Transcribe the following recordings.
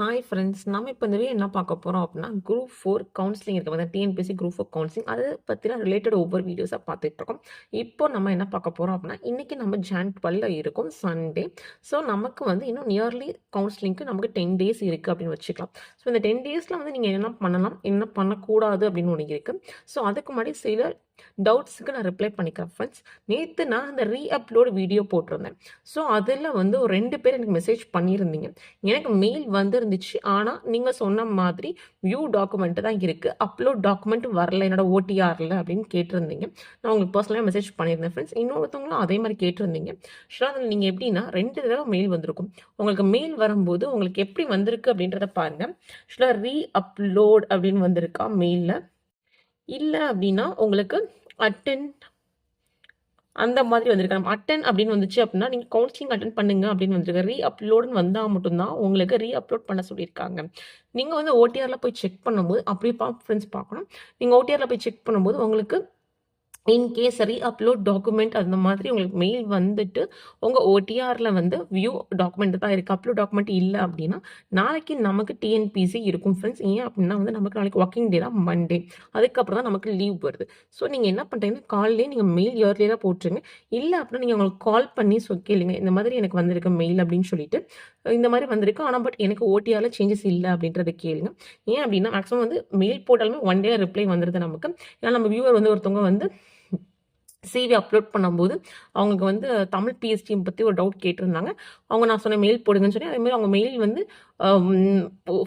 Hi friends நம்ம இப்போ இந்த வீடியோ என்ன பார்க்க போகிறோம் அப்படின்னா குரூப் ஃபோர் கவுன்சிலிங் இருக்குது மாதிரி டிஎன்பிஎஸ்சி குரூப் ஃபோர் கவுன்சிலிங் அதை பற்றின ரிலேட்டட் ஒவ்வொரு வீடியோஸாக பார்த்துட்டு இருக்கோம். இப்போ நம்ம என்ன பார்க்க போகிறோம் அப்படின்னா இன்றைக்கி நம்ம ஜான் டுவெல்ல இருக்கும் சண்டே ஸோ நமக்கு வந்து இன்னும் நியர்லி கவுன்சிலிங்க்கு நமக்கு டென் டேஸ் இருக்குது அப்படின்னு வச்சுக்கலாம். ஸோ இந்த டென் டேஸில் வந்து நீங்கள் என்ன பண்ணலாம் என்ன பண்ணக்கூடாது அப்படின்னு ஒன்று இருக்குது ஸோ அதுக்கு முன்னாடி சில டவுட்ஸுக்கு நான் ரிப்ளை பண்ணிக்கிறேன் ஃப்ரெண்ட்ஸ் நேற்று நான் அந்த ரீ அப்லோட் வீடியோ போட்டிருந்தேன். ஸோ அதில் வந்து ஒரு ரெண்டு பேர் எனக்கு மெசேஜ் பண்ணியிருந்தீங்க. எனக்கு மெயில் வந்துருந்துச்சு. ஆனால் நீங்கள் சொன்ன மாதிரி வியூ டாக்குமெண்ட்டு தான் இருக்குது அப்லோட் டாக்குமெண்ட் வரல. என்னோட ஓடிஆரில் அப்படின்னு கேட்டிருந்தீங்க. நான் உங்களுக்கு பர்சனலாக மெசேஜ் பண்ணியிருந்தேன் ஃப்ரெண்ட்ஸ் இன்னொருத்தவங்களும் அதே மாதிரி கேட்டிருந்தீங்க. ஷுவராக அதில் நீங்கள் எப்படின்னா ரெண்டு தடவை மெயில் வந்திருக்கும்? உங்களுக்கு மெயில் வரும்போது உங்களுக்கு எப்படி வந்திருக்கு அப்படின்றத பாருங்கள் ஷுவராக ரீ அப்லோட் அப்படின்னு வந்திருக்கா மெயிலில் இல்லை அப்படின்னா உங்களுக்கு அட்டன் அந்த மாதிரி வந்திருக்கு. நம்ம அட்டன் அப்படின்னு வந்துச்சு அப்படின்னா நீங்கள் கவுன்சிலிங் அட்டன் பண்ணுங்க அப்படின்னு வந்திருக்கு. ரீ அப்லோடுன்னு வந்தால் மட்டும்தான் உங்களுக்கு ரீ அப்லோட் பண்ண சொல்லியிருக்காங்க. நீங்கள் வந்து ஓடிஆரில் போய் செக் பண்ணும்போது அப்படியே ஃப்ரெண்ட்ஸ் பார்க்கணும். நீங்கள் ஓடிஆரில் போய் செக் பண்ணும்போது உங்களுக்கு இன்கேஸ் ரீ அப்லோட் டாக்குமெண்ட் அந்த மாதிரி உங்களுக்கு மெயில் வந்துட்டு உங்கள் ஓடிஆரில் வந்து வியூ டாக்குமெண்ட் தான் இருக்குது அப்லோட் டாக்குமெண்ட் இல்லை அப்படின்னா நாளைக்கு நமக்கு டிஎன்பிசி இருக்கும். ஃப்ரெண்ட்ஸ் ஏன் அப்படின்னா வந்து நமக்கு நாளைக்கு ஒர்க்கிங் டே தான் மண்டே அதுக்கப்புறம் தான் நமக்கு லீவ் வருது. ஸோ நீங்கள் என்ன பண்ணுறீங்கன்னா காலையிலே நீங்கள் மெயில் இயர்லியராக போட்டுருங்க. இல்லை அப்படின்னா நீங்கள் உங்களுக்கு கால் பண்ணி சொ கேளுங்க. இந்த மாதிரி எனக்கு வந்திருக்கு மெயில் அப்படின்னு சொல்லிட்டு இந்த மாதிரி வந்திருக்கு. ஆனால் பட் எனக்கு ஓடிஆரில் சேஞ்சஸ் இல்லை அப்படின்றத கேளுங்க. ஏன் அப்படின்னா மேக்ஸிமம் வந்து மெயில் போட்டாலுமே ஒன் டே ரிப்ளை வந்துடுது நமக்கு. ஏன்னா நம்ம வியூவர் வந்து ஒருத்தவங்க வந்து சிவி அப்லோட் பண்ணும்போது அவங்களுக்கு வந்து தமிழ் பிஎஸ்டிஎம் பற்றி ஒரு டவுட் கேட்டிருந்தாங்க. அவங்க நான் சொன்ன மெயில் போடுங்கன்னு சொல்லி அதேமாதிரி அவங்க மெயில் வந்து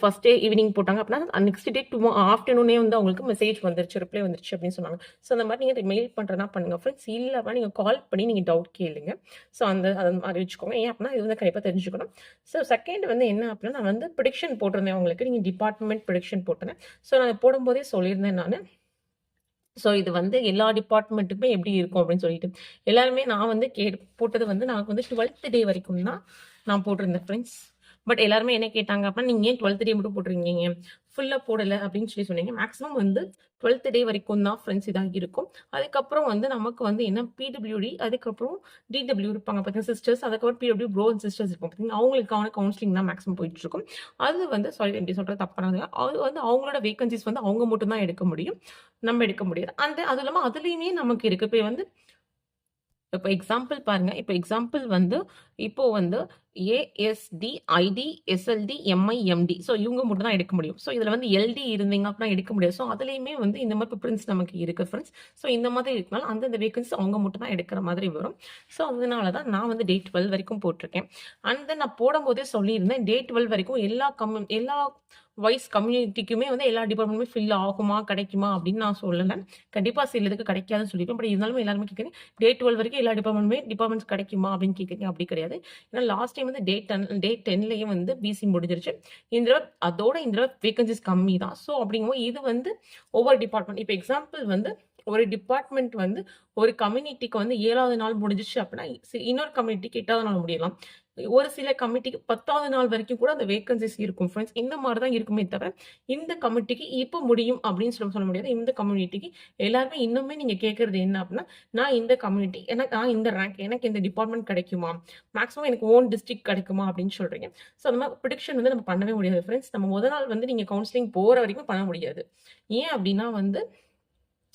ஃபஸ்ட் டே ஈவினிங் போட்டாங்க. அப்படின்னா நெக்ஸ்ட் டே டூ ஆஃப்டர்நூனே வந்து அவங்களுக்கு மெசேஜ் வந்துருச்சு ரிப்ளை வந்துருச்சு அப்படின்னு சொன்னாங்க. ஸோ அந்த மாதிரி நீங்கள் மெயில் பண்ணுறதா பண்ணுங்கள் ஃப்ரெண்ட்ஸ் இல்லை அப்படின்னா நீங்கள் கால் பண்ணி நீங்கள் டவுட் கேளுங்க. ஸோ அந்த அதை மாதிரி வச்சுக்கோங்க. ஏன் அப்படின்னா இது வந்து கண்டிப்பாக தெரிஞ்சுக்கணும். ஸோ செகண்ட் வந்து என்ன அப்படின்னா நான் வந்து ப்ரிடிக்ஷன் போட்டிருந்தேன் அவங்களுக்கு. நீங்கள் டிபார்ட்மெண்ட் ப்ரிடிக்ஷன் போட்டிருந்தேன். ஸோ நான் போடும்போதே சொல்லியிருந்தேன் நான். ஸோ இது வந்து எல்லா டிபார்ட்மெண்ட்டுக்குமே எப்படி இருக்கும் அப்படின்னு சொல்லிட்டு. எல்லாருமே நான் வந்து கே போட்டது வந்து நான் வந்து டுவெல்த் டே வரைக்கும் தான் நான் போட்டிருந்தேன் ஃப்ரெண்ட்ஸ் பட் எல்லாருமே என்ன கேட்டாங்க அப்படின்னா நீங்கள் ஏன் டுவெல்த் டே மட்டும் போட்டிருக்கீங்க? ஃபுல்லாக போடலை அப்படின்னு சொல்லி சொன்னீங்க. மேக்ஸிமம் வந்து டுவெல்த் டே வரைக்கும் தான் ஃப்ரெண்ட்ஸ் இதாக இருக்கும். அதுக்கப்புறம் வந்து நமக்கு வந்து என்ன? பிடபிள்யூடி அதுக்கப்புறம் டிடபிள்யூ இருப்பாங்க பார்த்தீங்கன்னா சிஸ்டர்ஸ் அதுக்கப்புறம் பிடபிள்யூ ப்ரோ சிஸ்டர்ஸ் இருக்கும் பார்த்தீங்கன்னா அவங்களுக்கான கவுன்சிலிங் தான் மேக்ஸிமம் போயிட்டு இருக்கும் அது வந்து சாரி எப்படி சொல்கிறது தப்பானது அது வந்து அவங்களோட வேகன்சிஸ் வந்து அவங்க மட்டும் தான் எடுக்க முடியும். நம்ம எடுக்க முடியாது. அந்த அது இல்லாமல் அதுலேயுமே நமக்கு இருக்குது இப்போ வந்து இப்போ எக்ஸாம்பிள் பாருங்க. இப்போ எக்ஸாம்பிள் வந்து இப்போ வந்து ASD ID SLD MI MD so இவங்க மட்டும் தான் எடுக்க முடியும். ஸோ இதில் வந்து எல்டி இருந்தீங்க அப்படின்னா எடுக்க முடியாது. ஸோ அதுலேயுமே வந்து இந்த மாதிரி ப்ரிப்ரன்ஸ் நமக்கு இருக்குது ஃப்ரெண்ட்ஸ் ஸோ இந்த மாதிரி இருக்கனால அந்தந்த வேகன்சி அவங்க மட்டும் தான் எடுக்கிற மாதிரி வரும். ஸோ அதனால தான் நான் வந்து டே டுவெல் வரைக்கும் போட்டிருக்கேன். அண்ட் தென் நான் போடும்போதே சொல்லியிருந்தேன் டே டுவெல் வரைக்கும் எல்லா கம்யூ எல்லா வைஸ் கம்யூனிட்டிக்குமே வந்து எல்லா டிபார்ட்மெண்ட்டுமே ஃபில் ஆகுமா கிடைக்குமா அப்படின்னு நான் சொல்லலை. கண்டிப்பாக சிலதுக்கு கிடைக்காதுன்னு சொல்லியிருப்பேன் பட் இருந்தாலும் எல்லாருமே கேட்குறேன் டே டுவெல் வரைக்கும் எல்லா டிபார்ட்மெண்ட்டுமே டிபார்ட்மெண்ட்ஸ் கிடைக்குமா? அப்படின்னு கேட்குறீங்க அப்படி கிடையாது. ஏன்னா லாஸ்ட் டைம் வந்து டே டென் டே டென்லேயும் வந்து பிசி முடிஞ்சிருச்சு. இந்த தடவை அதோட இந்த தடவை வேகன்சிஸ் கம்மி தான் ஸோ அப்படிங்கும்போது இது வந்து ஒவ்வொரு டிபார்ட்மெண்ட் இப்போ எக்ஸாம்பிள் வந்து ஒரு டிபார்ட்மெண்ட் வந்து ஒரு கம்யூனிட்டிக்கு வந்து ஏழாவது நாள் முடிஞ்சிச்சு அப்படின்னா இன்னொரு கம்யூனிட்டிக்கு எட்டாவது நாள் முடியலாம். ஒரு சில கமிட்டிக்கு பத்தாவது நாள் வரைக்கும் கூட அந்த வேகன்சிஸ் இருக்கும் ஃப்ரெண்ட்ஸ் இந்த மாதிரி தான் இருக்குமே தவிர இந்த கமிட்டிக்கு இப்போ முடியும் அப்படின்னு சொல்ல சொல்ல முடியாது. இந்த கம்யூனிட்டிக்கு எல்லாருமே இன்னுமே நீங்கள் கேட்குறது என்ன அப்படின்னா நான் இந்த கம்யூனிட்டி எனக்கு நான் இந்த ரேங்க் எனக்கு இந்த டிபார்ட்மெண்ட் கிடைக்குமா? மேக்ஸிமம் எனக்கு ஓன் டிஸ்ட்ரிக்ட் கிடைக்குமா அப்படின்னு சொல்கிறீங்க ஸோ அந்த மாதிரி ப்ரிடிக்ஷன் வந்து நம்ம பண்ணவே முடியாது ஃப்ரெண்ட்ஸ் நம்ம முதல் நாள் வந்து நீங்கள் கவுன்சிலிங் போகிற வரைக்கும் பண்ண முடியாது. ஏன் அப்படின்னா வந்து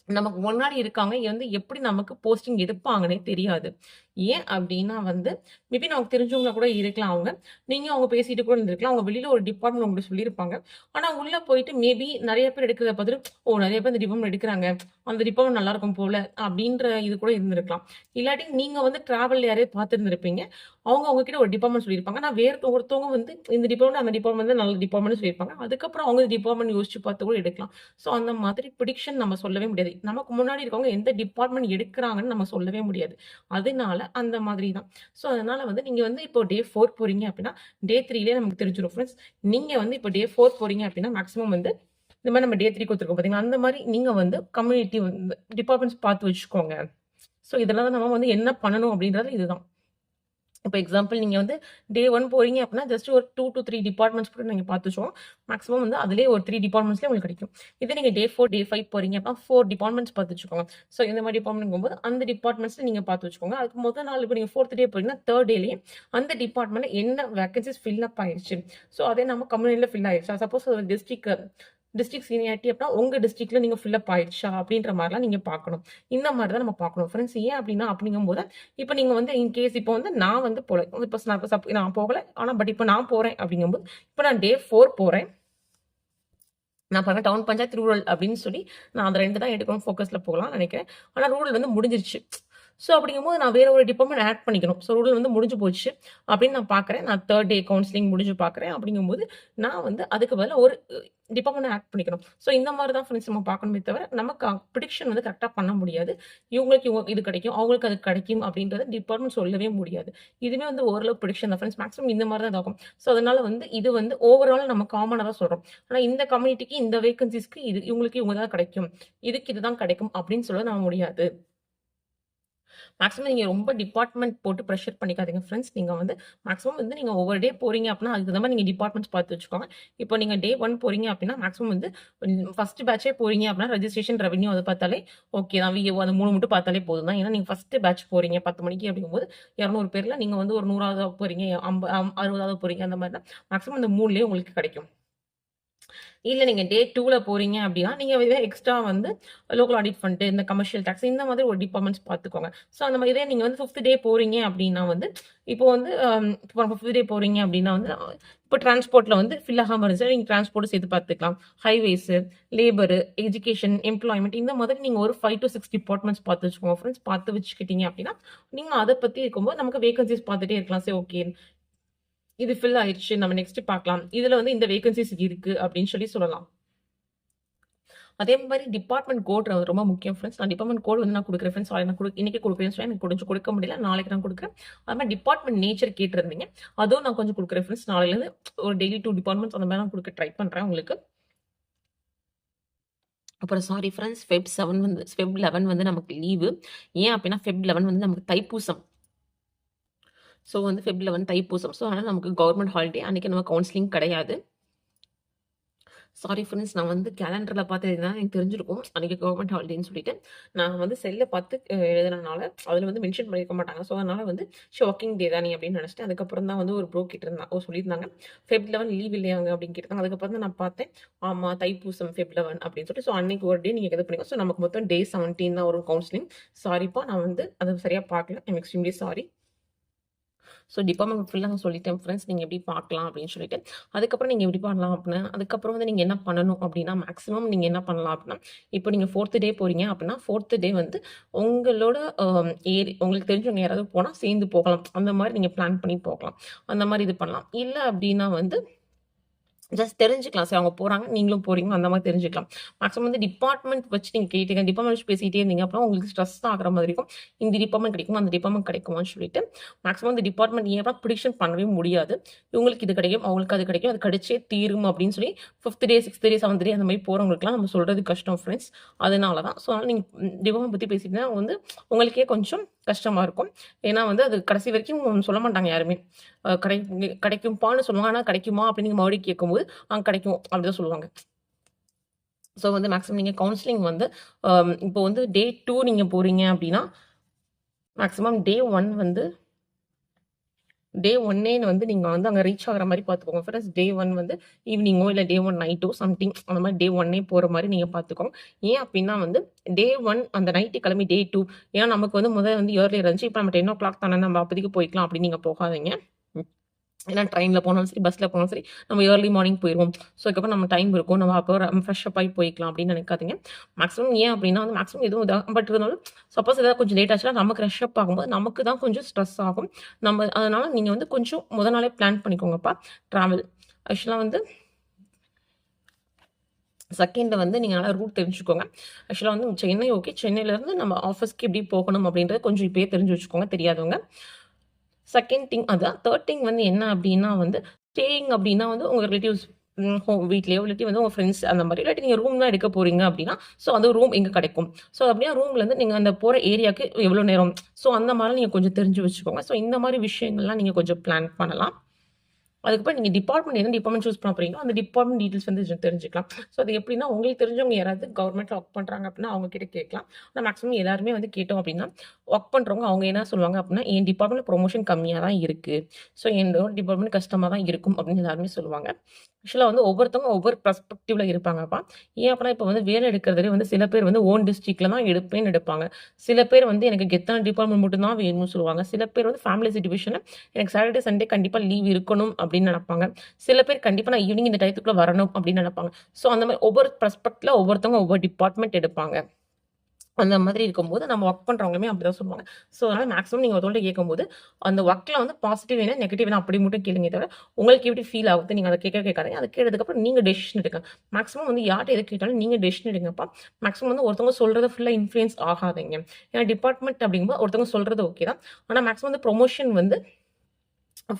நமக்கு முன்னாடி இருக்காங்க வந்து எப்படி நமக்கு போஸ்டிங் எடுப்பாங்கன்னே தெரியாது. ஏன் அப்படின்னா வந்து மேபி நமக்கு தெரிஞ்சவங்க கூட இருக்கலாம் அவங்க. நீங்கள் அவங்க பேசிட்டு கூட இருந்திருக்கலாம். அவங்க வெளியில் ஒரு டிபார்ட்மெண்ட் உங்களுக்கு சொல்லியிருப்பாங்க. ஆனால் உள்ளே போயிட்டு மேபி நிறைய பேர் எடுக்கிறத பார்த்துட்டு ஓ நிறைய பேர் இந்த டிபார்ட்மெண்ட் எடுக்கிறாங்க. அந்த டிபார்ட்மெண்ட் நல்லா இருக்கும் போல அப்படின்ற இது கூட இருந்திருக்கலாம். இல்லாட்டி நீங்கள் வந்து ட்ராவல் யாரையும் பார்த்துருந்துருப்பீங்க. அவங்க அவங்க கிட்ட ஒரு டிபார்ட்மெண்ட் சொல்லியிருப்பாங்க. நான் வேறு ஒருத்தவங்க வந்து இந்த டிபார்ட்மெண்ட் அந்த டிபார்ட்மெண்ட் நல்ல டிபார்ட்மெண்ட் சொல்லியிருப்பாங்க. அதுக்கப்புறம் அவங்க டிபார்ட்மெண்ட் யோசிச்சு பார்த்து கூட எடுக்கலாம். ஸோ அந்த மாதிரி ப்ரிடிக்ஷன் நம்ம சொல்லவே முடியாது. நமக்கு முன்னாடி இருக்கவங்க எந்த டிபார்ட்மெண்ட் எடுக்கிறாங்கன்னு நம்ம சொல்லவே முடியாது. அதனால அந்த மாதிரி தான் ஸோ அதனால் வந்து நீங்கள் வந்து இப்போ டே ஃபோர் போகிறீங்க அப்படின்னா டே த்ரீலே நமக்கு தெரிஞ்சிடும் ஃப்ரெண்ட்ஸ் நீங்கள் வந்து இப்போ டே ஃபோர் போகிறீங்க அப்படின்னா மேக்ஸிமம் வந்து இந்த மாதிரி நம்ம டே த்ரீ கொடுத்துருக்கோம் பார்த்தீங்கன்னா அந்த மாதிரி நீங்கள் வந்து கம்யூனிட்டி வந்து டிபார்ட்மெண்ட்ஸ் பார்த்து வச்சுக்கோங்க. ஸோ இதெல்லாம் தான் நம்ம வந்து என்ன பண்ணணும் அப்படின்றது இதுதான். இப்போ எக்ஸாம்பிள் நீங்கள் வந்து டே ஒன் போகிறீங்க அப்படின்னா, ஜஸ்ட் ஒரு டூ டு த்ரீ டிபார்ட்மெண்ட்ஸ் கூட நீங்கள் பார்த்து மேக்ஸிமம் வந்து அதிலே ஒரு த்ரீ டிபார்ட்மெண்ட்ஸ்லேயே உங்களுக்கு கிடைக்கும். இதே நீங்கள் டே ஃபோர் டே ஃபைவ் போகிறீங்க அப்படின்னா ஃபோர் டிபார்ட்மெண்ட்ஸ் பார்த்து வச்சுக்கோங்க. ஸோ இந்த மாதிரி டிபார்ட்மெண்ட் டிபார்ட்மெண்ட்ங்கும்போது அந்த டிபார்ட்மெண்ட்ஸில் நீங்கள் பார்த்து வச்சுக்கோங்க. அதுக்கு முதல் நாள் இப்போ நீங்கள் ஃபோர்த் டே போகிறீங்கன்னா தேர்ட் டேலேயே அந்த டிபார்ட்மெண்ட்டில் என்ன வேக்கன்ஸீஸ் ஃபில் அப் ஆயிருச்சு. ஸோ அதே நம்ம கம்யூனிட்டில ஃபில் ஆயிடுச்சு சப்போஸ் ஒரு டிஸ்ட்ரிக்ட் டிஸ்ட்ரிக்ட் சீனியாரிட்டி அப்படின்னா, உங்கள் டிஸ்ட்ரிக்ட்ல நீங்கள் ஃபில் ஆயிடுச்சா? அப்படின்ற மாதிரிலாம் நீங்கள் பார்க்கணும். இந்த மாதிரி தான் நம்ம பார்க்கணும். ஃப்ரெண்ட்ஸ் ஏன் அப்படின்னா, அப்படிங்கும்போது இப்போ நீங்கள் வந்து இன் கேஸ் இப்போ வந்து நான் வந்து போல. இப்போ நான் சப் நான் போகலை ஆனால் பட் இப்போ நான் போகிறேன் அப்படிங்கும்போது, இப்போ நான் டே ஃபோர் போகிறேன் நான் பாருங்க டவுன் பஞ்சாயத்து, ரூரல் அப்படின்னு சொல்லி நான் அந்த ரெண்டு தான் எடுக்கணும் ஃபோக்கஸில் போகலாம்னு நினைக்கிறேன் ஆனால் ரூரல் வந்து முடிஞ்சிருச்சு. ஸோ அப்படிங்கும்போது நான் வேறு ஒரு டிபார்ட்மெண்ட் ஆட் பண்ணிக்கணும். ஸோ ரூல் வந்து முடிஞ்சு போச்சு அப்படின்னு நான் பார்க்குறேன். நான் தேர்ட் டே கவுன்சிலிங் முடிஞ்சு பார்க்குறேன். அப்படிங்கும்போது நான் வந்து அதுக்கு பதிலாக ஒரு டிபார்ட்மெண்ட் ஆட் பண்ணிக்கணும். ஸோ இந்த மாதிரி தான் ஃப்ரெண்ட்ஸ் நம்ம பார்க்கணுமே தவிர, நமக்கு ப்ரிடிக்ஷன் வந்து கரெக்டாக பண்ண முடியாது. இவங்களுக்கு இவங்க இது கிடைக்கும், அவங்களுக்கு அது கிடைக்கும் அப்படின்றத டிபார்ட்மெண்ட் சொல்லவே முடியாது. இதுவே வந்து ஓரளவு ப்ரிடிக்ஷன் தான் ஃப்ரெண்ட்ஸ். மேக்ஸிமம் இந்த மாதிரி தான் இதாகும். ஸோ அதனால வந்து இது வந்து ஓவரால் நம்ம காமனாக தான் சொல்கிறோம் ஆனால் இந்த கம்யூனிட்டிக்கு இந்த வேகன்சிஸ்க்கு இது இவங்களுக்கு இவங்க தான் கிடைக்கும். இதுக்கு இதுதான் கிடைக்கும் அப்படின்னு சொல்ல நம்ம முடியாது. மேக்ஸிமம் நீங்கள் ரொம்ப டிபார்ட்மெண்ட் போட்டு ப்ரெஷர் பண்ணிக்காதீங்க ஃப்ரெண்ட்ஸ். நீங்கள் வந்து மேக்ஸிமம் வந்து நீங்கள் ஒவ்வொரு டே போகிறீங்க அப்படின்னா, அதுக்கு தகுந்த மாதிரி நீங்கள் டிபார்ட்மெண்ட்ஸ் பார்த்து வச்சுக்கோங்க. இப்போ நீங்கள் டே ஒன் போகிறீங்க அப்படின்னா, மேக்ஸிமம் வந்து ஃபர்ஸ்ட் பேட்ச்சே போகிறீங்க அப்படின்னா, ரெஜிஸ்ட்ரேஷன், ரெவன்யூ அதை பார்த்தாலே ஓகே தான். விஏஓ அது மூணு மட்டும் பார்த்தாலே போதும் தான். ஏன்னா நீங்கள் ஃபஸ்ட்டு பேட்ச் போகிறீங்க பத்து மணிக்கு அப்படிங்கும்போது இரநூறு பேரில் நீங்கள் வந்து ஒரு நூறாவது போகிறீங்க ஐம்ப அறுபதாவது போகிறீங்க அந்த மாதிரி தான். மேக்ஸிமம் இந்த மூணுலேயே உங்களுக்கு கிடைக்கும். இல்ல நீங்க டே 2ல போறீங்க அப்படின்னா, நீங்க இதே எக்ஸ்ட்ரா வந்து லோக்கல் ஆடிட் ஃபண்ட், இந்த கமர்ஷியல் டேக்ஸ் இந்த மாதிரி ஒரு டிபார்ட்மெண்ட்ஸ் பார்த்துக்கோங்க. ஸோ அந்த மாதிரி இதே நீங்க வந்து ஃபிஃப்த் டே போறீங்க அப்படின்னா வந்து, இப்போ வந்து um, இப்போ ஃபிஃப்த் டே போறீங்க அப்படின்னா வந்து, இப்போ டிரான்ஸ்போர்ட்டில் வந்து ஃபில் ஆகாம இருந்துச்சு நீங்கள் டிரான்ஸ்போர்ட் சேர்த்து பார்த்துக்கலாம். ஹைவேஸு லேபரு எஜுகேஷன், எம்ப்ளாய்மெண்ட் இந்த மாதிரி நீங்க ஒரு ஃபைவ் டு சிக்ஸ் டிபார்ட்மெண்ட்ஸ் பார்த்து வச்சுக்கோங்க ஃப்ரெண்ட்ஸ். பார்த்து வச்சுக்கிட்டீங்க அப்படின்னா, நீங்க அதை பத்தி இருக்கும்போது நமக்கு வேகன்சிஸ் பார்த்துட்டே இருக்கலாம். சரி ஓகே. இது ஃபில் ஆயிடுச்சு நம்ம நெக்ஸ்ட் பார்க்கலாம். இதுல வந்து இந்த வேகன்சிஸ் இருக்கு அப்படின்னு சொல்லி சொல்லலாம். அதே மாதிரி டிபார்ட்மெண்ட் கோட் ரொம்ப முக்கியம் ஃப்ரெண்ட்ஸ். நான் டிபார்ட்மெண்ட் கோட் வந்து நான் கொடுக்குறேன் ஃப்ரெண்ட்ஸ். சாரி நான் இன்னைக்கு குடுக்குறேன்னு சொன்னேன். எனக்கு கொஞ்சம் கொடுக்க முடியல. நாளைக்கு நான் கொடுக்குறேன் அது மாதிரி டிபார்ட்மெண்ட் நேச்சர் கேட்டிருந்தீங்க. அதுவும் நான் கொஞ்சம் கொடுக்குறேன் ஃப்ரெண்ட்ஸ். நாளையிலேருந்து ஒரு டெய்லி டூ டிபார்ட்மெண்ட்ஸ் அந்த மாதிரி நான் கொடுக்க ட்ரை பண்ணுறேன் உங்களுக்கு. அப்புறம் சாரி ஃப்ரெண்ட்ஸ். ஃபெப் செவன் வந்து ஃபெப் 11 வந்து நமக்கு லீவு. ஏன் அப்படின்னா, ஃபெப் 11 வந்து நமக்கு தைப்பூசம். ஸோ வந்து ஃபெப் 11 தைப்பூசம். ஸோ அதனால் நமக்கு கவர்மெண்ட் ஹாலிடே. அன்னைக்கு நம்ம கவுன்சிலிங் கிடையாது. Sorry friends. நான் வந்து கேலண்டரில் பார்த்து எதுனா எனக்கு தெரிஞ்சிருக்கும். அன்றைக்கி கவர்மெண்ட் ஹாலிடேன்னு சொல்லிட்டு. நான் வந்து செல்லை பார்த்து அ எழுதுனனால, வந்து மென்ஷன் பண்ணியிருக்க மாட்டாங்க. ஸோ அதனால் வந்து ஷாக்கிங் டே தானே அப்படின்னு நினச்சிட்டு அதுக்கப்புறம் தான் வந்து ஒரு ப்ரோ கேட்டிருந்தாங்க. ஓ சொல்லியிருந்தாங்க. ஃபெப் 11 லீவ் இல்லையாங்க அப்படின்னு கேட்டாங்க. அதுக்கப்புறம் தான் நான் பார்த்தேன். ஆமாம் தைப்பூசம் ஃபெப் 11 அப்படின்னு சொல்லிட்டு. ஸோ அன்னைக்கு ஒரு டே நீங்கள் இது பண்ணிக்கோ ஸோ நமக்கு மொத்தம் டே 17 தான் வரும் கவுன்சிலிங். சாரிப்பா நான் வந்து அதை சரியாக பார்க்கல. I'm extremely sorry. So department ஃபுல்லாக நான் சொல்லிட்டேன் ஃப்ரெண்ட்ஸ். நீங்கள் எப்படி பார்க்கலாம் அப்படின்னு சொல்லிட்டு. அதுக்கப்புறம் நீங்கள் எப்படி பண்ணலாம் அப்படின்னா, அதுக்கப்புறம் வந்து நீங்கள் என்ன பண்ணணும் அப்படின்னா, மேக்ஸிமம் நீங்கள் என்ன பண்ணலாம் அப்படின்னா, இப்போ நீங்கள் ஃபோர்த்து டே போகிறீங்க அப்படின்னா, ஃபோர்த்து டே வந்து உங்களோட um, ஏரி உங்களுக்கு தெரிஞ்சவங்க யாராவது போனால் சேர்ந்து போகலாம். அந்த மாதிரி நீங்கள் பிளான் பண்ணி போகலாம். அந்த மாதிரி இது பண்ணலாம். இல்லை அப்படின்னா வந்து ஜஸ்ட் தெரிஞ்சுக்கலாம். சரி அவங்க போகிறாங்க நீங்களும் போகிறீங்க அந்த மாதிரி தெரிஞ்சுக்கலாம். மேக்ஸிமம் வந்து டிபார்ட்மெண்ட் வச்சு நீங்கள் கேட்டீங்க. டிபார்ட்மெண்ட் வச்சு இருந்தீங்க அப்புறம் உங்களுக்கு ஸ்ட்ரெஸ் ஆகிற மாதிரி இருக்கும். இந்த டிபார்ட்மெண்ட் கிடைக்கும் அந்த டிபார்ட்மெண்ட் கிடைக்குமான்னு சொல்லிட்டு. மேக்ஸிமம் இந்த டிபார்ட்மெண்ட் ஏன்னா ப்ரிடிக்ஷன் பண்ணவே முடியாது. இவங்களுக்கு இது கிடைக்கும், அவங்களுக்கு அது கிடைக்கும். அது கிடைச்சே தீரும் அப்படின்னு சொல்லி fifth day, sixth day, seventh day அந்த மாதிரி போகிறவங்களுக்குலாம் நம்ம சொல்கிறது கஷ்டம் ஃப்ரெண்ட்ஸ். அதனால தான். ஸோ அதனால் நீங்கள் டிபார்ட்மெண்ட் பற்றி பேசிட்டீங்கன்னா வந்து உங்களுக்கே கொஞ்சம் கஷ்டமாக இருக்கும். ஏன்னா வந்து அது கடைசி வரைக்கும் சொல்ல மாட்டாங்க யாருமே. கிடை கடை சொல்லுவாங்க. ஆனால் கிடைக்குமா அப்படின்னு நீங்கள் மறுபடியும் கேட்கும்போது, அங்கே கிடைக்கும் அப்படிதான் சொல்லுவாங்க. ஸோ வந்து மேக்ஸிமம் நீங்கள் கவுன்சிலிங் வந்து இப்போ வந்து டே டூ நீங்கள் போகிறீங்க அப்படின்னா, மேக்ஸிமம் டே ஒன் வந்து டே ஒன்னேன்னு வந்து நீங்கள் வந்து அங்கே ரீச் ஆகிற மாதிரி பார்த்துக்கோங்க. ஃபர்ஸ்ட் டே ஒன் வந்து ஈவினிங்கோ இல்லை டே ஒன் நைட்டோ சம்திங் அந்த மாதிரி டே ஒன்னே போகிற மாதிரி நீங்கள் பார்த்துக்கோங்க. ஏன் அப்படின்னா வந்து டே ஒன் அந்த நைட்டு கிளம்பி டே டூ ஏன்னா நமக்கு வந்து முதல் வந்து இயர்லி இருந்துச்சு. இப்போ நம்ம 10:00 தானே நம்ம அப்போதைக்கு போய்க்கலாம் அப்படின்னு நீங்கள் போகாதீங்க. ஏன்னா ட்ரெயினில் போனாலும் சரி, பஸ்ஸில் போனாலும் சரி, நம்ம ஏர்லி மார்னிங் போயிருவோம். ஸோ அதுக்கப்புறம் நம்ம டைம் இருக்கும். நம்ம அப்போ ஃப்ரெஷ் அப் ஆகி போய்க்கலாம் அப்படின்னு நினைக்காதீங்க. மேக்ஸிமம் ஏன் அப்படின்னா வந்து மேக்ஸிமம் எதுவும் இதா பட் இருந்தாலும் சப்போஸ் ஏதாவது கொஞ்சம் லேட் ஆச்சுன்னா நமக்கு ரஷ் அப் ஆகும்போது நமக்கு தான் கொஞ்சம் ஸ்ட்ரெஸ் ஆகும். நம்ம அதனால் நீங்கள் வந்து கொஞ்சம் முத நாளே பிளான் பண்ணிக்கோங்கப்பா ட்ராவல் ஆக்சுவலாக வந்து செகண்டில் வந்து நீங்கள் நல்லா ரூட் தெரிஞ்சுக்கோங்க. ஆக்சுவலாக வந்து சென்னை ஓகே. சென்னையிலேருந்து நம்ம ஆஃபீஸ்க்கு எப்படி போகணும் அப்படின்றத கொஞ்சம் இப்பயே தெரிஞ்சு வச்சுக்கோங்க தெரியாதவங்க. செகண்ட் திங் அதுதான் தேர்ட் திங் வந்து என்ன அப்படின்னா வந்து ஸ்டேயிங் அப்படின்னா வந்து உங்கள் ரிலேட்டிவ்ஸ் ஹோம் வீட்லேயோ இல்லாட்டி வந்து உங்கள் ஃப்ரெண்ட்ஸ் அந்த மாதிரி இல்லாட்டி நீங்கள் ரூம் தான் எடுக்க போகிறீங்க அப்படின்னா, ஸோ அந்த ரூம் எங்கே கிடைக்கும்? ஸோ அப்படின்னா ரூம்லேருந்து நீங்கள் அந்த போகிற ஏரியாவுக்கு எவ்வளோ நேரம்? ஸோ அந்த மாதிரி நீங்கள் கொஞ்சம் தெரிஞ்சு வச்சுக்கோங்க. ஸோ இந்த மாதிரி விஷயங்கள்லாம் நீங்கள் கொஞ்சம் பிளான் பண்ணலாம். அதுக்கப்புறம் நீங்கள் டிபார்ட்மெண்ட் என்ன டிபார்ட்மெண்ட் சூஸ் பண்ண போறீங்களோ, அந்த டிபார்ட்மெண்ட் டீட்டெயில்ஸ் வந்து தெரிஞ்சுக்கலாம். ஸோ அது எப்படின்னா, உங்களுக்கு தெரிஞ்சவங்க யாராவது கவர்மெண்ட்ல ஒர்க் பண்ணுறாங்க அப்படின்னா, அவங்க கிட்ட கேட்கலாம். ஆனால் மேக்ஸிமம் எல்லாருமே வந்து கேட்டோம் அப்படின்னா, ஒர்க் பண்ணுறவங்க அவங்க என்ன சொல்லுவாங்க அப்படின்னா, "என் டிபார்ட்மெண்ட் ப்ரொமோஷன் கம்மியாக தான் இருக்குது ஸோ என்னோட டிபார்ட்மெண்ட் கஷ்டமாக தான் இருக்கும்." அப்படின்னு எல்லாருமே சொல்லுவாங்க. ஆக்சுவலாக வந்து ஒவ்வொருத்தவங்க ஒவ்வொரு பெர்ஸ்பெக்டிவ்ல இருப்பாங்கப்பா. ஏன் அப்படின்னா, இப்போ வந்து வேலை எடுக்கிறதுலே வந்து சில பேர் வந்து ஓன் டிஸ்ட்ரிக்ட்ல தான் எடுப்பேன்னு எடுப்பாங்க. சில பேர் வந்து எனக்கு கெத்தான டிபார்ட்மெண்ட் மட்டும் தான் வேணும்னு சொல்லுவாங்க. சில பேர் வந்து ஃபேமிலி சுச்சுவேஷனில் எனக்கு சாட்டர்டே, சண்டே கண்டிப்பாக லீவ் இருக்கணும் அப்படின்னு நினைப்பாங்க சில பேர் கண்டிப்பாக நான் ஈவினிங் இந்த டைத்துக்குள்ளே வரணும் அப்படின்னு நினைப்பாங்க ஸோ அந்த மாதிரி ஒவ்வொரு ப்ரெஸ்பெக்டில் ஒவ்வொருத்தவங்க ஒவ்வொரு டிபார்ட்மெண்ட் எடுப்பாங்க. அந்த மாதிரி இருக்கும்போது நம்ம ஒர்க் பண்ணுறவங்களுமே அப்படி தான் சொல்லுவாங்க. ஸோ அதனால் மேக்ஸிமம் நீங்கள் ஒருத்தவங்க கேட்கும்போது, அந்த ஒர்க்கில் வந்து பாசிட்டிவ் என்ன, நெகட்டிவ் என்ன அப்படி மட்டும் கேளுங்க தவிர, உங்களுக்கு எப்படி ஃபீல் ஆகுது நீங்கள் அதை கேட்க கேட்காதீங்க. அதை கேட்டதுக்கப்புறம் நீங்கள் டெசிஷன் எடுங்க. மேக்ஸிமம் வந்து யார்கிட்ட எது கேட்டாலும் நீங்கள் டெசிஷன் எடுங்கப்பா. மேக்ஸிமம் வந்து ஒருத்தவங்க சொல்கிறது ஃபுல்லாக இன்ஃப்ளூயன்ஸ் ஆகாதீங்க. ஏன்னா டிபார்ட்மெண்ட் அப்படிங்கும்போது ஒருத்தவங்க சொல்கிறது ஓகே தான். ஆனால் மேக்ஸிமம் வந்து ப்ரொமோஷன் வந்து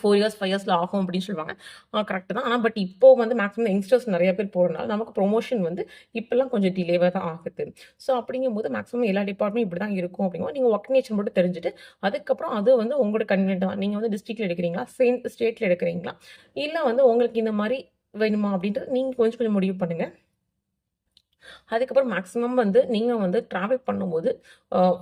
ஃபோர் இயர்ஸ், ஃபைவ் இயர்ஸில் ஆகும் அப்படின்னு சொல்லுவாங்க. ஆ கரெக்ட் தான். ஆனால் பட் இப்போ வந்து மேக்ஸிமம் யங்ஸ்டர்ஸ் நிறைய பேர் போகிறனால நமக்கு ப்ரொமோஷன் வந்து இப்போல்லாம் கொஞ்சம் டிலேவாக தான் ஆகுது. ஸோ அப்படிங்கும்போது மேக்ஸிமம் எல்லா டிபார்ட்மெண்ட் இப்படி தான் இருக்கும் அப்படிங்கும்போது, நீங்கள் ஒர்க் நேச்சர் மட்டும் தெரிஞ்சுட்டு, அதுக்கப்புறம் அது வந்து உங்களோட கன்வீனியன்ட் தான். நீங்கள் வந்து டிஸ்ட்ரிக்ட்ல எடுக்கிறீங்களா? சேம் ஸ்டேட்டில் எடுக்கிறீங்களா? இல்லை வந்து உங்களுக்கு இந்த மாதிரி வேணுமா? அப்படின்றது நீங்கள் கொஞ்சம் கொஞ்சம் முடிவு பண்ணுங்கள் அதுக்கப்புறம் மேக்ஸிமம் வந்து நீங்கள் வந்து ட்ராவல் பண்ணும்போது,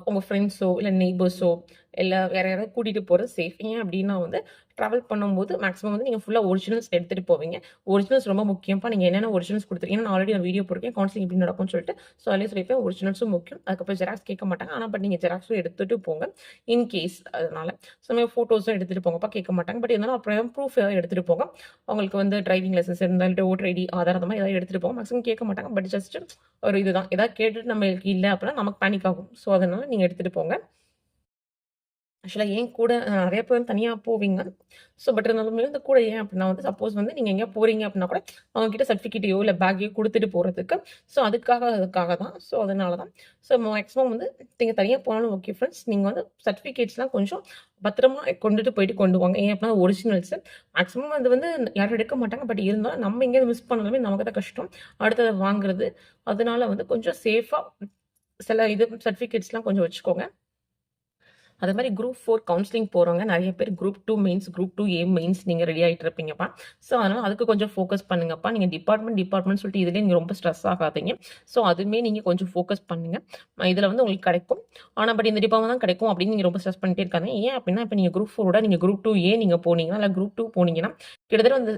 உங்கள் ஃப்ரெண்ட்ஸோ, இல்லை நெய்பர்ஸோ, இல்லை வேற யாராவது கூட்டிகிட்டு போகிறது சேஃப். ஏன் அப்படின்னா வந்து, ட்ராவல் பண்ணும்போது மேக்ஸிமம் வந்து நீங்கள் ஃபுல்லாக ஒரிஜினல்ஸ் எடுத்துகிட்டு போவீங்க. ஒரிஜினல்ஸ் ரொம்ப முக்கியம்ப்பா. நீங்கள் என்னென்ன ஒரிஜினல்ஸ் கொடுத்துருக்கீங்க நான் ஆல்ரெடி நான் வீடியோ போட்டிருக்கேன். கவுன்சிலிங் எப்படி நடக்கும்னு சொல்லிட்டு. ஸோ அதிலே சொல்லியிருப்பேன். ஒரிஜினல்ஸும் முக்கியம். அதுக்கப்புறம் ஜெராக்ஸ் கேட்க மாட்டாங்க. ஆனால் பட் நீங்கள் ஜெராக்ஸும் எடுத்துகிட்டு போங்க. இன்கேஸ் அதனால் அதனால. ஸோ நீங்க ஃபோட்டோஸும் எடுத்துகிட்டு போங்கப்பா. கேட்க மாட்டாங்க. பட் இருந்தாலும் அப்புறம் ப்ரூஃப் ஏதாவது எடுத்துகிட்டு போங்க. அவங்களுக்கு வந்து டிரைவிங் லைசென்ஸ் இருந்தாலும் ஓட்டர் ஐடி, ஆதார் அந்த மாதிரி ஏதாவது எடுத்துகிட்டு போங்க. மேக்ஸிமம் கேட்க மாட்டாங்க. பட் ஜஸ்ட் ஒரு இதுதான். ஏதாவது கேட்டுட்டு நம்மளுக்கு இல்லை அப்படின்னா நமக்கு பேனிக் ஆகும். ஸோ அதனால் நீங்கள் எடுத்துகிட்டு போங்க. ஆக்சுவலாக என் கூட நிறைய பேர் தனியாக போவீங்க. ஸோ பட் இருந்தாலுமே இந்த கூட ஏன் அப்படின்னா வந்து சப்போஸ் வந்து நீங்கள் எங்கேயா போகிறீங்க அப்படின்னா கூட, அவங்ககிட்ட சர்டிஃபிகேட்டையோ, இல்லை பேக்கையோ கொடுத்துட்டு போகிறதுக்கு ஸோ அதுக்காக அதுக்காக தான். ஸோ அதனால தான். ஸோ மேக்ஸிமம் வந்து நீங்கள் தனியாக போனாலும் ஓகே ஃப்ரெண்ட்ஸ். நீங்கள் வந்து சர்டிஃபிகேட்ஸ்லாம் கொஞ்சம் பத்திரமா கொண்டுட்டு போயிட்டு கொண்டு வாங்க. ஏன் அப்படின்னா ஒரிஜினல்ஸ் மேக்ஸிமம் அது வந்து யாரும் எடுக்க மாட்டாங்க. பட் இருந்தாலும் நம்ம எங்கேயாவது மிஸ் பண்ணாலுமே நமக்கு தான் கஷ்டம். அடுத்தது வாங்குறது. அதனால வந்து கொஞ்சம் சேஃபாக சில இது சர்டிஃபிகேட்ஸ்லாம் கொஞ்சம் வச்சுக்கோங்க. அதே மாதிரி குரூப் ஃபோர் கவுன்சிலிங் போகிறவங்க நிறைய பேர் group two mains, group two A mains நீங்கள் ரெடி ஆகிட்டு இருப்பீங்கப்பா. ஸோ அதனால் அதுக்கு கொஞ்சம் ஃபோக்கஸ் பண்ணுங்கப்பா. நீங்கள் டிபார்ட்மெண்ட் டிபார்ட்மெண்ட் சொல்லிட்டு இதுலயே நீங்கள் ரொம்ப ஸ்ட்ரெஸ் ஆகாதீங்க. ஸோ அதுவுமே நீங்கள் கொஞ்சம் ஃபோக்கஸ் பண்ணுங்கள் இதில் வந்து உங்களுக்கு கிடைக்கும். ஆனால் பட் இந்த டிபார்ட்மெண்ட் தான் கிடைக்கும் அப்படின்னு நீங்கள் ரொம்ப ஸ்ட்ரெஸ் பண்ணிட்டே இருக்காங்க ஏன் அப்படின்னா, இப்போ நீங்கள் குரூப் ஃபோரோட நீங்கள் குரூப் டூ ஏ நீங்கள் போனீங்கன்னா, இல்லை குரூப் டூ போனீங்கன்னா, கிட்டத்தட்ட வந்து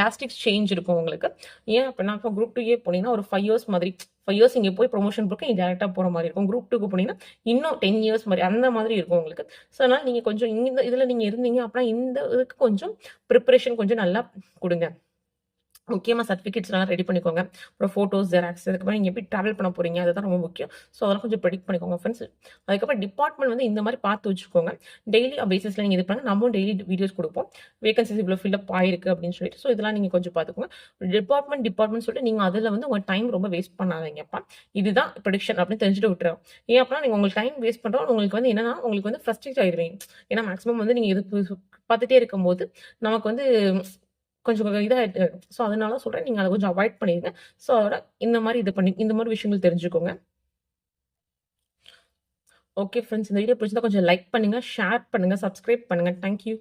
டாஸ்டிக் சேஞ்ச் இருக்கும் உங்களுக்கு. ஏன் அப்படின்னா, இப்போ குரூப் டூ ஏ போனீங்கன்னா, ஒரு ஃபைவ் இயர்ஸ் மாதிரி ஃபைவ் இயர்ஸ் இங்கே போய் ப்ரொமோஷன் போட்டு டேரெக்டாக போகிற மாதிரி இருக்கும். குரூப் டூக்கு போனீங்கன்னா, இன்னும் 10 இயர்ஸ் மாதிரி அந்த மாதிரி இருக்கும் உங்களுக்கு. ஸோ அதனால நீங்க கொஞ்சம் இந்த இதுல நீங்க இருந்தீங்க அப்படின்னா, இந்த இதுக்கு கொஞ்சம் ப்ரிப்பரேஷன் கொஞ்சம் நல்லா கொடுங்க முக்கியமாக சர்டிஃபிகேட்ஸ்லாம் ரெடி பண்ணிக்கோங்க. அப்புறம் ஃபோட்டோஸ், ஜெராக்ஸ் அதுக்கப்புறம் நீங்கள் எப்படி ட்ராவல் பண்ண போறீங்க? அதுதான் ரொம்ப முக்கியம். ஸோ அதெல்லாம் கொஞ்சம் ப்ரெடிக்ட் பண்ணிக்கோங்க ஃப்ரெண்ட்ஸ். அதுக்கப்புறம் டிபார்ட்மெண்ட் வந்து இந்த மாதிரி பார்த்து வச்சுக்கோங்க. டெய்லி பேசிஸில் நீங்கள் இது பண்ணுங்க. நம்மளும் டெய்லி வீடியோஸ் கொடுப்போம் வேகன்சிஸ் இவ்வளோ ஃபில்அப் ஆயிருக்கு அப்படின்னு சொல்லிட்டு. ஸோ இதெல்லாம் நீங்கள் கொஞ்சம் பார்த்துக்கோங்க. டிபார்ட்மெண்ட் டிபார்ட்மெண்ட் சொல்லிட்டு நீங்கள் அதில் வந்து உங்கள் டைம் ரொம்ப வேஸ்ட் பண்ணாதீங்கப்பா. இதுதான் ப்ரொடிக்ஷன் அப்படின்னு தெரிஞ்சுட்டு விட்டுறோம் ஏன் அப்படின்னா, நீங்கள் உங்களுக்கு டைம் வேஸ்ட் பண்ணுறோம் உங்களுக்கு வந்து என்னன்னா, உங்களுக்கு வந்து ஃப்ரஸ்ட்ரேட் ஆயிடுவீங்க ஏன்னா மேக்ஸிமம் வந்து நீங்கள் இது பார்த்துட்டே இருக்கும்போது, நமக்கு வந்து கொஞ்சம் இதாக ஸோ அதனால சொல்கிறேன் நீங்கள் அதை கொஞ்சம் அவாய்ட் பண்ணிடுங்க ஸோ அதோட இந்த மாதிரி இது பண்ணி இந்த மாதிரி விஷயங்கள் தெரிஞ்சுக்கோங்க. Okay friends. இந்த வீடியோ பிடிச்சதா கொஞ்சம் லைக் பண்ணுங்கள் ஷேர் பண்ணுங்கள் சப்ஸ்கிரைப் பண்ணுங்கள் தேங்க் யூ.